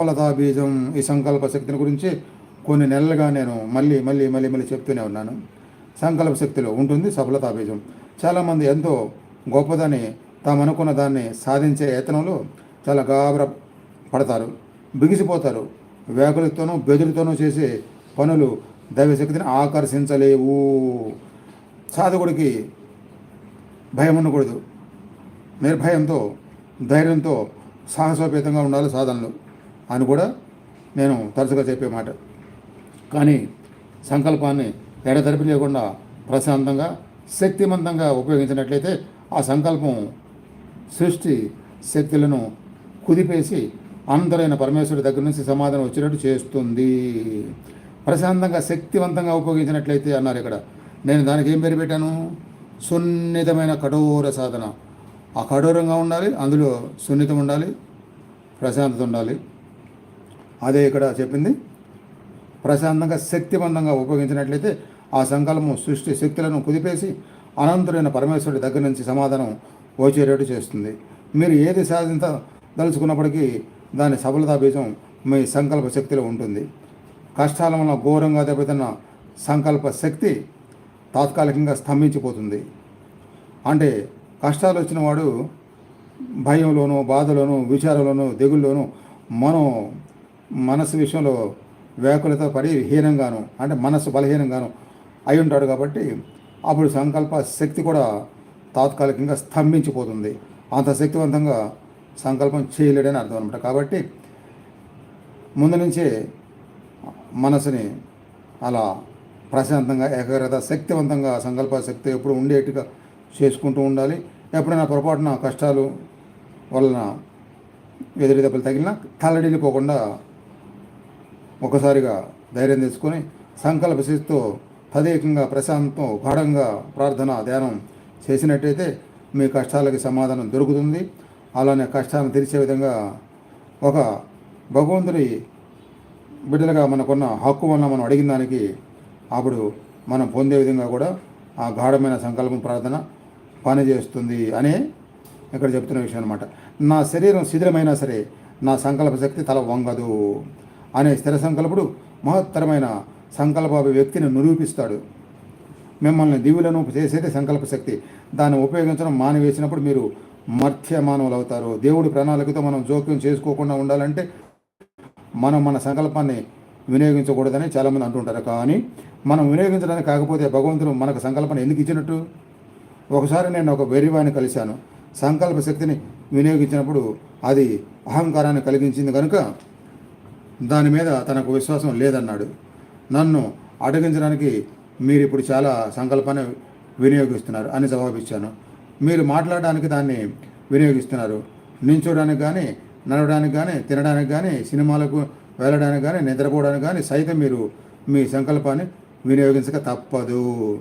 సఫలతా బీజం ఈ సంకల్ప శక్తిని గురించి కొన్ని నెలలుగా నేను మళ్ళీ మళ్ళీ మళ్ళీ మళ్ళీ చెప్తూనే ఉన్నాను. సంకల్ప శక్తిలో ఉంటుంది సఫలతా బీజం చాలామంది ఎంతో గొప్పదని తాము అనుకున్న దాన్ని సాధించే యత్నంలో చాలా గాబర పడతారు. బిగిసిపోతారు. వేకులతోనూ బెదురుతోనూ చేసే పనులు దైవశక్తిని ఆకర్షించలేవు. సాధకుడికి భయం ఉండకూడదు. నిర్భయంతో ధైర్యంతో సాహసోపేతంగా ఉండాలి సాధనలు. అని కూడా నేను తరచుగా చెప్పే మాట. కానీ సంకల్పాన్ని ఎడతెరిపి లేకుండా ప్రశాంతంగా శక్తివంతంగా ఉపయోగించినట్లయితే ఆ సంకల్పం సృష్టి శక్తులను కుదిపేసి అందరైన పరమేశ్వరుడి దగ్గర నుంచి సమాధానం వచ్చినట్టు చేస్తుంది. ప్రశాంతంగా శక్తివంతంగా ఉపయోగించినట్లయితే అన్నారు ఇక్కడ. నేను దానికి ఏం పేరు పెట్టాను? సున్నితమైన కఠోర సాధన. ఆ కఠోరంగా ఉండాలి అందులో సున్నితం ఉండాలి ప్రశాంతత ఉండాలి. అదే ఇక్కడ చెప్పింది. ప్రశాంతంగా శక్తివంతంగా ఉపయోగించినట్లయితే ఆ సంకల్పం సృష్టి శక్తులను కుదిపేసి అనంతుడైన పరమేశ్వరుడి దగ్గర నుంచి సమాధానం వచ్చేటట్టు చేస్తుంది. మీరు ఏది సాధించ దలుచుకున్నప్పటికీ దాని సఫలతా బీజం మీ సంకల్ప శక్తిలో ఉంటుంది. కష్టాల వల్ల ఘోరంగా దెబ్బతిన్న సంకల్ప శక్తి తాత్కాలికంగా స్తంభించిపోతుంది. అంటే కష్టాలు వచ్చిన వాడు భయంలోనూ బాధలోనూ విచారంలోనూ దిగుల్లోనూ మనం మనసు విషయంలో వ్యాకులత పడి హీనంగాను అంటే మనస్సు బలహీనంగాను అయి ఉంటాడు కాబట్టి అప్పుడు సంకల్ప శక్తి కూడా తాత్కాలికంగా స్తంభించిపోతుంది. అంత శక్తివంతంగా సంకల్పం చేయలేడని అర్థం అనమాట కాబట్టి ముందు నుంచే మనసుని అలా ప్రశాంతంగా ఏకాగ్రత శక్తివంతంగా సంకల్ప శక్తి ఎప్పుడు ఉండేట్టుగా చేసుకుంటూ ఉండాలి. ఎప్పుడైనా పొరపాటున కష్టాలు వలన ఎదురు దెబ్బలు తగిలినా తల్లడిల్లిపోకుండా ఒకసారిగా ధైర్యం తెచ్చుకొని సంకల్ప శక్తితో తదేకంగా ప్రశాంతం గాఢంగా ప్రార్థన ధ్యానం చేసినట్టయితే మీ కష్టాలకి సమాధానం దొరుకుతుంది. అలానే కష్టాలను తీర్చే విధంగా ఒక భగవంతుడి బిడ్డలుగా మనకున్న హక్కు వలన మనం అడిగిన దానికి అప్పుడు మనం పొందే విధంగా కూడా ఆ గాఢమైన సంకల్పం ప్రార్థన పనిచేస్తుంది అనే ఇక్కడ చెప్తున్న విషయం అనమాట నా శరీరం శిథిలమైనా సరే నా సంకల్ప శక్తి తల వంగదు. అనే స్థిర సంకల్పుడు మహత్తరమైన సంకల్ప వ్యక్తిని నిరూపిస్తాడు. మిమ్మల్ని దివులను చేసేది సంకల్ప శక్తి. దాన్ని ఉపయోగించడం మానివేసినప్పుడు మీరు మర్త్య మానవులు అవుతారు దేవుడి ప్రణాళికతో మనం జోక్యం చేసుకోకుండా ఉండాలంటే మనం మన సంకల్పాన్ని వినియోగించకూడదని చాలామంది అంటుంటారు. కానీ మనం వినియోగించడానికి కాకపోతే భగవంతుడు మనకు సంకల్పాన్ని ఎందుకు ఇచ్చినట్టు? ఒకసారి నేను ఒక వెర్రివాణి కలిశాను. సంకల్ప శక్తిని వినియోగించినప్పుడు అది అహంకారాన్ని కలిగించింది కనుక దాని మీద తనకు విశ్వాసం లేదన్నాడు. నన్ను అడగించడానికి మీరు ఇప్పుడు చాలా సంకల్పాన్ని వినియోగిస్తున్నారు అని జవాబిచ్చాను. మీరు మాట్లాడడానికి దాన్ని వినియోగిస్తున్నారు. నించోడానికి కానీ నడవడానికి కానీ తినడానికి కానీ సినిమాలకు వెళ్ళడానికి కానీ నిద్రపోవడానికి కానీ సైతం మీరు మీ సంకల్పాన్ని వినియోగించక తప్పదు.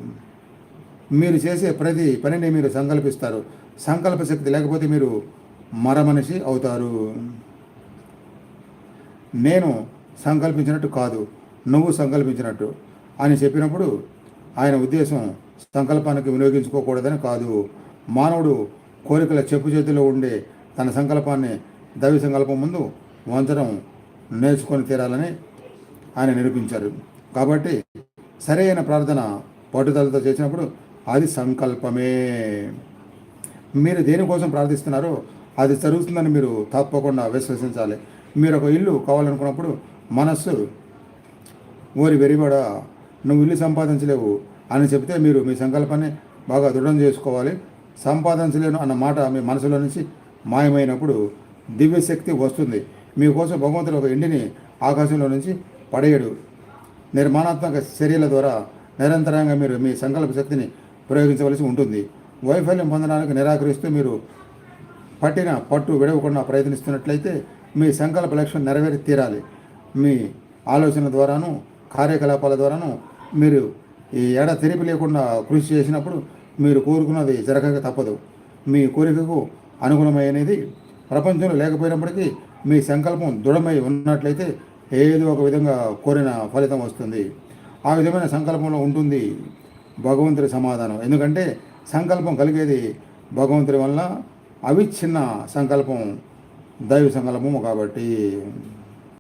మీరు చేసే ప్రతి పనిని మీరు సంకల్పిస్తారు. సంకల్ప శక్తి లేకపోతే మీరు మరమనిషి అవుతారు. నేను సంకల్పించినట్టు కాదు నువ్వు సంకల్పించినట్టు అని చెప్పినప్పుడు ఆయన ఉద్దేశం సంకల్పానికి వినియోగించుకోకూడదని కాదు. మానవుడు కోరికల చెప్పు చేతిలో ఉండే తన సంకల్పాన్ని దవి సంకల్పం ముందు వంచడం నేర్చుకొని తీరాలని ఆయన నిరూపించారు. కాబట్టి సరైన ప్రార్థన పట్టుదలతో చేసినప్పుడు అది సంకల్పమే. మీరు దేనికోసం ప్రార్థిస్తున్నారో అది జరుగుతుందని మీరు తప్పకుండా విశ్వసించాలి. మీరు ఒక ఇల్లు కావాలనుకున్నప్పుడు మనస్సు ఓరి వెరిబడ నువ్వు ఇల్లు సంపాదించలేవు అని చెప్తే మీరు మీ సంకల్పాన్ని బాగా దృఢం చేసుకోవాలి. సంపాదించలేను అన్న మాట మీ మనసులో నుంచి మాయమైనప్పుడు దివ్యశక్తి వస్తుంది. మీకోసం భగవంతుడు ఒక ఇంటిని ఆకాశంలో నుంచి పడేయడు. నిర్మాణాత్మక చర్యల ద్వారా నిరంతరంగా మీరు మీ సంకల్ప శక్తిని ప్రయోగించవలసి ఉంటుంది. వైఫల్యం పొందడానికి నిరాకరిస్తూ మీరు పట్టిన పట్టు విడవకుండా ప్రయత్నిస్తున్నట్లయితే మీ సంకల్ప లక్ష్యం నెరవేరి తీరాలి. మీ ఆలోచన ద్వారాను కార్యకలాపాల ద్వారాను మీరు ఈ ఎడ తిరిపి లేకుండా కృషి చేసినప్పుడు మీరు కోరుకున్నది జరగక తప్పదు. మీ కోరికకు అనుగుణమైనది ప్రపంచంలో లేకపోయినప్పటికీ మీ సంకల్పం దృఢమై ఉన్నట్లయితే ఏదో ఒక విధంగా కోరిన ఫలితం వస్తుంది. ఆ విధమైన సంకల్పంలో ఉంటుంది భగవంతుడి సమాధానం. ఎందుకంటే సంకల్పం కలిగేది భగవంతుడి వల్ల అవిచ్ఛిన్న సంకల్పం. దైవ సంకల్పము కాబట్టి